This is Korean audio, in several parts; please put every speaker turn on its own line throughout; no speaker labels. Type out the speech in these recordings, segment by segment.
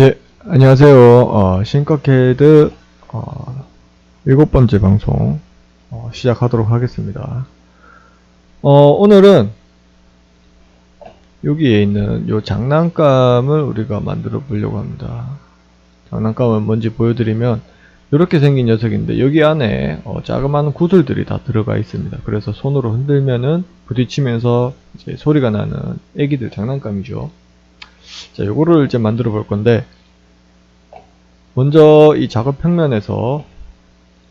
예, 안녕하세요. 어, 싱커캐드 어, 일곱 번째 방송 어, 시작하도록 하겠습니다. 어, 오늘은 여기에 있는 요 장난감을 우리가 만들어 보려고 합니다. 장난감은 뭔지 보여드리면 이렇게 생긴 녀석인데 여기 안에 어, 자그마한 구슬들이 다 들어가 있습니다. 그래서 손으로 흔들면은 부딪히면서 이제 소리가 나는 애기들 장난감이죠. 자, 요거를 이제 만들어 볼 건데, 먼저 이 작업 평면에서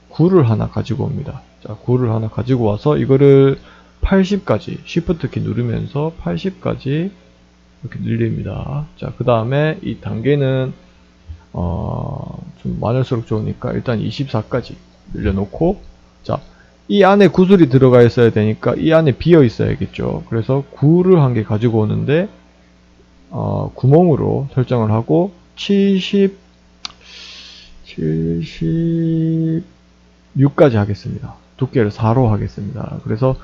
굴을 하나 가지고 옵니다. 자, 굴을 하나 가지고 와서 이거를 80까지, Shift 키 누르면서 80까지 이렇게 늘립니다. 자, 그 다음에 이 단계는, 어, 좀 많을수록 좋으니까 일단 24까지 늘려놓고, 자, 이 안에 구슬이 들어가 있어야 되니까 이 안에 비어 있어야겠죠. 그래서 굴을 한개 가지고 오는데, 어, 구멍으로 설정을 하고 70 76까지 하겠습니다. 두께를 4로 하겠습니다. 그래서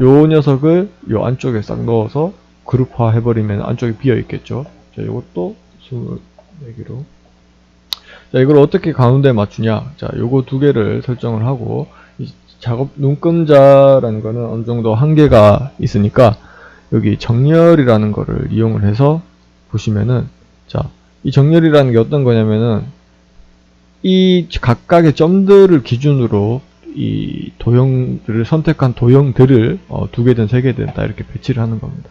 요 녀석을 요 안쪽에 싹 넣어서 그룹화 해버리면 안쪽에 비어 있겠죠. 자, 요것도 24개로. 자, 이걸 어떻게 가운데 맞추냐. 자, 요거 두 개를 설정을 하고, 이 작업 눈금자라는 거는 어느 정도 한계가 있으니까, 여기 정렬이라는 거를 이용을 해서 보시면은 자, 이 정렬이라는 게 어떤 거냐면은 이 각각의 점들을 기준으로 이 도형들을 선택한 도형들을 어, 두 개든 세 개든 다 이렇게 배치를 하는 겁니다.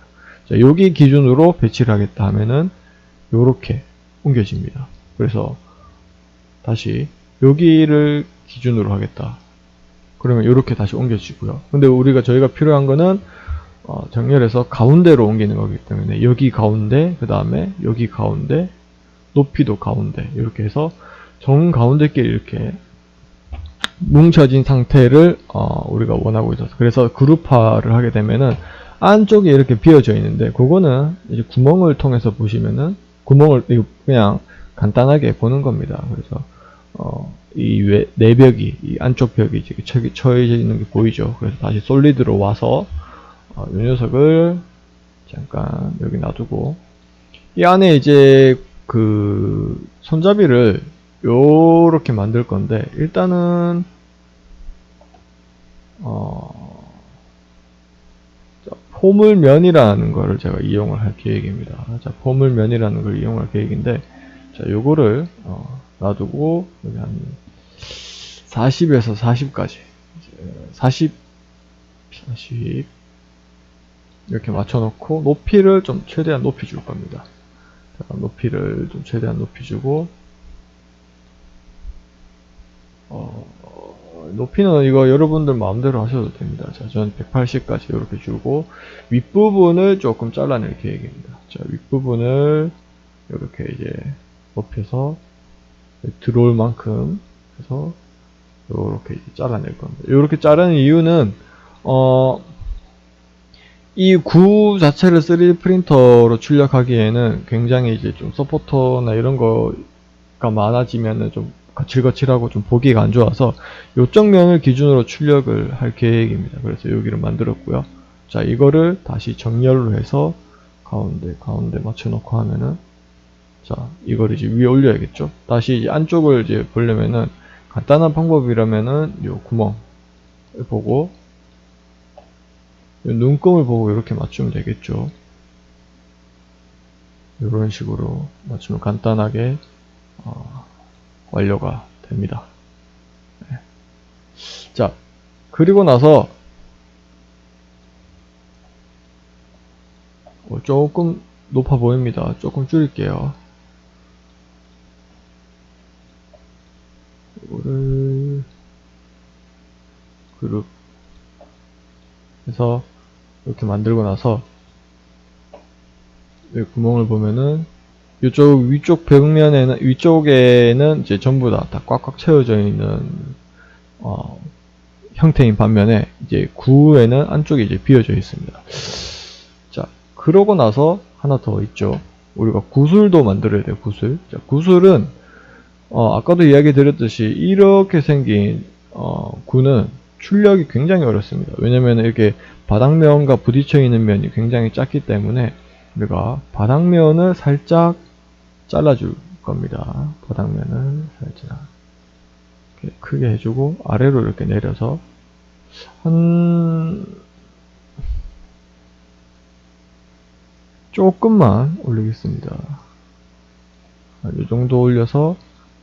자, 여기 기준으로 배치를 하겠다 하면은 요렇게 옮겨집니다. 그래서 다시 여기를 기준으로 하겠다. 그러면 이렇게 다시 옮겨지고요. 근데 우리가 저희가 필요한 거는 어, 정렬해서 가운데로 옮기는 거기 때문에 여기 가운데 그 다음에 여기 가운데 높이도 가운데 이렇게 해서 정 가운데끼리 이렇게 뭉쳐진 상태를 어, 우리가 원하고 있어서 그래서 그룹화를 하게 되면은 안쪽에 이렇게 비어져 있는데 그거는 이제 구멍을 통해서 보시면은 구멍을 그냥 간단하게 보는 겁니다. 그래서 어, 이 외, 내벽이 이 안쪽 벽이 처- 처해져 있는 게 보이죠. 그래서 다시 솔리드로 와서 어, 이 녀석을 잠깐 여기 놔두고 이 안에 이제 그 손잡이를 요렇게 만들 건데 일단은 어 자, 포물면이라는 거를 제가 이용을 할 계획입니다. 자, 포물면이라는 걸 이용할 계획인데 자, 요거를 어, 놔두고 여기 한 40에서 40까지 40 40 이렇게 맞춰놓고 높이를 좀 최대한 높이 줄 겁니다. 자, 높이를 좀 최대한 높이 주고 어, 어, 높이는 이거 여러분들 마음대로 하셔도 됩니다. 자, 저는 180까지 이렇게 주고 윗부분을 조금 잘라낼 계획입니다. 자, 윗부분을 이렇게 이제 높여서 들어올 만큼 해서 이렇게 잘라낼 겁니다. 이렇게 자르는 이유는 어, 이 구 자체를 3D 프린터로 출력하기에는 굉장히 이제 좀 서포터나 이런 거가 많아지면은 좀 거칠거칠하고 좀 보기가 안 좋아서 요쪽 면을 기준으로 출력을 할 계획입니다. 그래서 여기를 만들었고요. 자, 이거를 다시 정렬로 해서 가운데, 가운데 맞춰놓고 하면은 자, 이걸 이제 위에 올려야겠죠. 다시 이제 안쪽을 이제 보려면은 간단한 방법이라면은 요 구멍을 보고 요 눈금을 보고 이렇게 맞추면 되겠죠. 이런 식으로 맞추면 간단하게 어, 완료가 됩니다. 네. 자, 그리고 나서 어, 조금 높아 보입니다. 조금 줄일게요. 이거를 그룹 해서 이렇게 만들고 나서 여기 구멍을 보면은 이쪽 위쪽 벽면에는 위쪽에는 이제 전부 다, 다 꽉꽉 채워져 있는 어, 형태인 반면에 이제 구에는 안쪽에 이제 비어져 있습니다. 자, 그러고 나서 하나 더 있죠. 우리가 구슬도 만들어야 돼요. 구슬. 자, 구슬은 어, 아까도 이야기 드렸듯이 이렇게 생긴 어, 구는 출력이 굉장히 어렵습니다. 왜냐면 이렇게 바닥면과 부딪혀 있는 면이 굉장히 작기 때문에 우리가 바닥면을 살짝 잘라줄 겁니다. 바닥면을 살짝 크게 해주고 아래로 이렇게 내려서 한 조금만 올리겠습니다. 아, 이 정도 올려서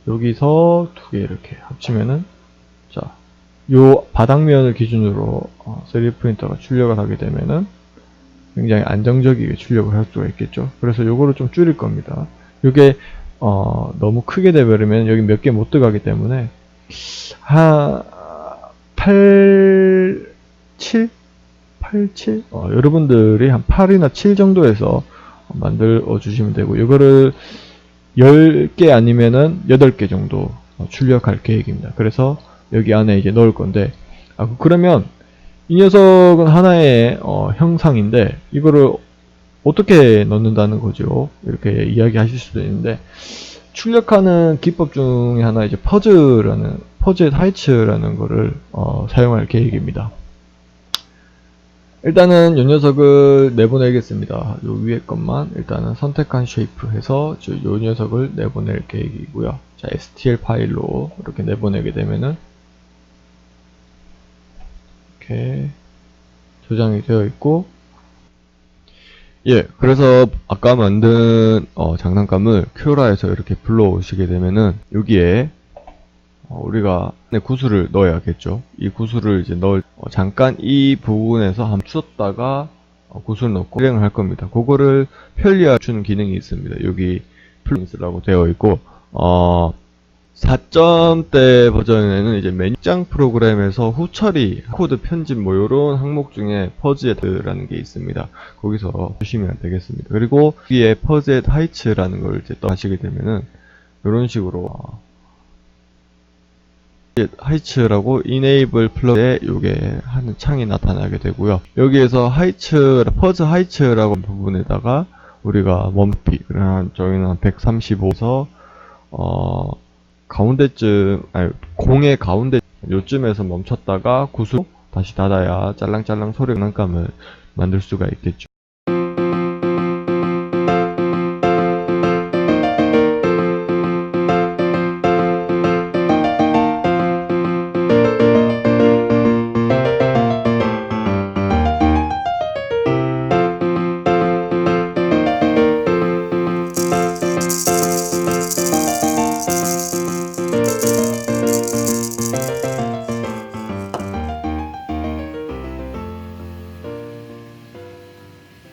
여기서 두 개 이렇게 합치면은 자, 요 바닥면을 기준으로 어, 3D 프린터가 출력을 하게 되면은 굉장히 안정적이게 출력을 할 수가 있겠죠. 그래서 요거를 좀 줄일 겁니다. 요게 어, 너무 크게 돼버리면 여기 몇 개 못 들어가기 때문에 한 8, 7? 8, 7? 어, 여러분들이 한 8이나 7 정도에서 만들어 주시면 되고 이거를 10개 아니면은 8개 정도 어, 출력할 계획입니다. 그래서 여기 안에 이제 넣을 건데 아, 그러면 이 녀석은 하나의 어, 형상인데 이거를 어떻게 넣는다는 거죠? 이렇게 이야기하실 수도 있는데 출력하는 기법 중에 하나 이제 퍼즈라는 퍼즈 하이츠라는 거를 어, 사용할 계획입니다. 일단은 이 녀석을 내보내겠습니다. 요 위에 것만 일단은 선택한 쉐이프 해서 저요 녀석을 내보낼 계획이고요. 자, STL 파일로 이렇게 내보내게 되면은 이렇게 저장이 되어 있고 예, 그래서 아까 만든 어, 장난감을 큐라에서 이렇게 불러오시게 되면은 여기에 어, 우리가 네, 구슬을 넣어야겠죠. 이 구슬을 이제 넣을 어, 잠깐 이 부분에서 한번 추었다가 어, 구슬 넣고 실행을 할 겁니다. 그거를 편리화 주는 기능이 있습니다. 여기 플러스라고 되어 있고 어 4점대 버전에는 이제 메뉴장 프로그램에서 후처리, 코드 편집 뭐 이런 항목 중에 퍼즈헤드라는 게 있습니다. 거기서 보시면 되겠습니다. 그리고 위에 퍼즈헤드 하이츠라는 걸 이제 또 하시게 되면은 이런 식으로 어, 하이츠라고 enable 플러스에 요게 하는 창이 나타나게 되고요. 여기에서 하이츠, 퍼즈 하이츠라고 부분에다가 우리가 멈피, 그러나 저희는 한 135에서 어 가운데쯤, 아니, 공의 가운데, 요쯤에서 멈췄다가 구슬 다시 닫아야 짤랑짤랑 소리 장난감을 만들 수가 있겠죠.